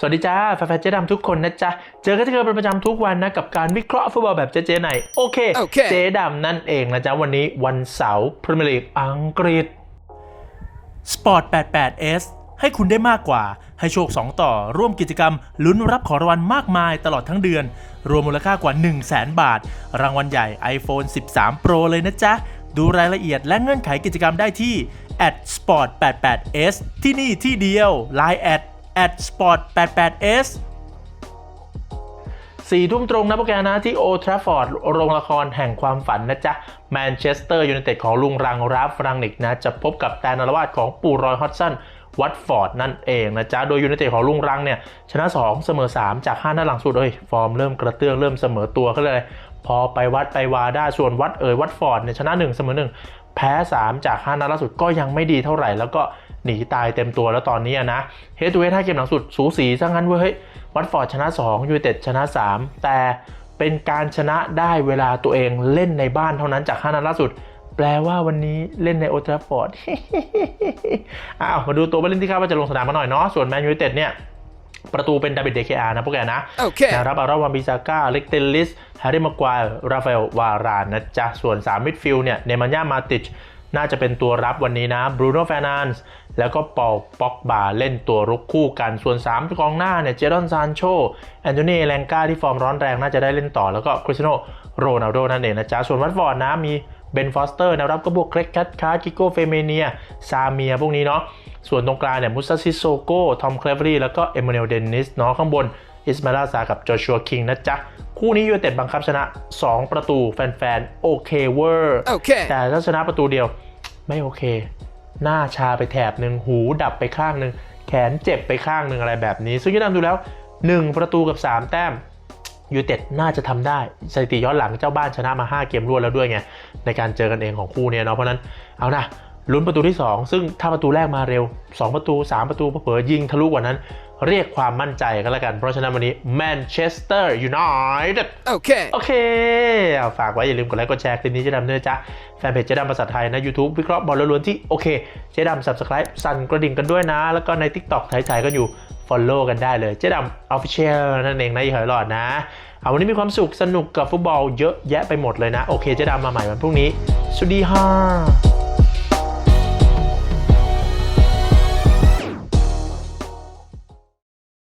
สวัสดีจ้าแฟนๆเจ๊ดำทุกคนนะจ๊ะ เจอกันที่เคยเป็นประจำทุกวันนะกับการวิเคราะห์ฟุตบอลแบบเจ๊ๆไหนโอเคโอเคเจ๊ดำนั่นเองนะจ๊ะ วันนี้วันเสาร์พรีเมียร์ลีกอังกฤษ Sport 88S ให้คุณได้มากกว่า ให้โชค 2 ต่อ ร่วมกิจกรรม ลุ้นรับของรางวัลมากมายตลอดทั้งเดือน รวมมูลค่ากว่า 1 0 0 0 0แบาท รางวัลใหญ่ iPhone 13 Pro เลยนะจ๊ะ ดูรายละเอียดและเงื่อนไขกิจกรรมได้ที่ sport 88S ที่นี่ที่เดียว Line at sport 88S สี่ทุ่มตรงนะพวกแกนะที่โอทราฟอร์ดโรงละครแห่งความฝันนะจ๊ะแมนเชสเตอร์ยูไนเต็ดของลุงรังราฟรังนิกนะ จะพบกับแตนอรวาดของปูรอยฮอตสันวัตฟอร์ดนั่นเองนะจ๊ะ โดยยูไนเต็ดของลุงรังเนี่ย ชนะ 2 เสมอ 3 จาก5นัดหลังสุดเลยฟอร์มเริ่มกระเตื้อง เริ่มเสมอตัวเขาเลย พอไปวัดไปวาได้ส่วนวัดเอ่ยวัตฟอร์ดเนี่ยชนะ 1 เสมอ 1 แพ้ 3 จาก 5 นัดล่าสุดก็ยังไม่ดีเท่าไหร่แล้วก็ หนีตายเต็มตัวแล้วตอนนี้อะนะเฮดทูเฮดห้าเกมหลังสุดสูสีซะงั้นเว้ยเฮ้ยวัตฟอร์ดชนะ2ยูไนเต็ดชนะ 3 แต่เป็นการชนะได้เวลาตัวเองเล่นในบ้านเท่านั้นจาก5นัดล่าสุด แปลว่าวันนี้เล่นในโอทราฟอร์ดอ้าวมาดูตัวผู้เล่นที่คาดว่าจะลงสนามมาหน่อยเนาะส่วนแมนยูไนเต็ดเนี่ยประตูเป็นดาวิดเดเคอานะพวกแกนะโอเคนะครับอาราวาบิซาก้า เล็กเตลลิส แฮร์รี่มากวายราฟาเอล วารานนะจ๊ะ ส่วน 3 มิดฟิลด์เนี่ย เนมันยามาติช น่าจะเป็นตัวรับวันนี้นะ บรูโน่แฟนานส์ แล้วก็ปอลป็อกบาเล่นตัวรุกคู่กันส่วน 3 กองหน้าเนี่ยเจดอนซานโชแอนโทนีแลงกาที่ฟอร์มร้อนแรงน่าจะได้เล่นต่อแล้วก็คริสเตียโนโรนัลโดนั่นเองนะจ๊ะส่วนวัตฟอร์ดนะมีเบนฟอสเตอร์แนวรับก็พวกเครกแคทคาร์กิโกเฟเมเนีย ซาเมีย พวกนี้เนาะ ส่วนตรงกลางเนี่ยมุส a ซิโซโกทอมเคลเวอรี่ แล้วก็เอม a น u ลเดนนิสเนาะข้างบน อิสมาลาซากับจอชัวคิงนะจ๊ะ คู่นี้ยูไนเต็ดบังคับชนะ 2 ประตูแฟนๆ โอเคเวอร์โอเคแต่ถ้าชนะประตูเดียวไม่โอเค หน้าชาไปแถบหนึ่งหูดับไปข้างหนึ่งแขนเจ็บไปข้างหนึ่งอะไรแบบนี้ ซึ่งยูไนเต็ดดูแล้ว 1 ประตูกับ 3 แต้มยูเต็ดน่าจะทำได้สถิติย้อนหลังเจ้าบ้านชนะมา 5 เกมรวดแล้วด้วยไง ในการเจอกันเองของคู่เนี้เนาะเพราะนั้นเอานะ ลุ้นประตูที่ 2 ซึ่งถ้าประตูแรกมาเร็ว 2 ประตู 3 ประตูเผลอๆยิงทะลุกว่านั้น เรียกความมั่นใจกันแล้วกัน เพราะฉะนั้นวันนี้แมนเชสเตอร์ยูไนเต็ดโอเคโอเคเอาฝากไว้อย่าลืมกดไลค์กดแชร์คลิปนี้เจ๊ดำด้วยนะจ๊ะแฟนเพจเจ๊ดำภาษาไทยนะ YouTube วิเคราะห์บอลล้วนๆที่โอเคเจ๊ดำ subscribe สั่นกระดิ่งกันด้วยนะ แล้วก็ใน TikTok ถ่ายๆกันอยู่ follow กันได้เลยเจ๊ดำ official นั่นเองนะอย่าเหยหลอดนะเอาวันนี้มีความสุขสนุกกับฟุตบอลเยอะแยะไปหมดเลยนะโอเคเจ๊ดำมาใหม่วันพรุ่งนี้สวัสดีค่ะ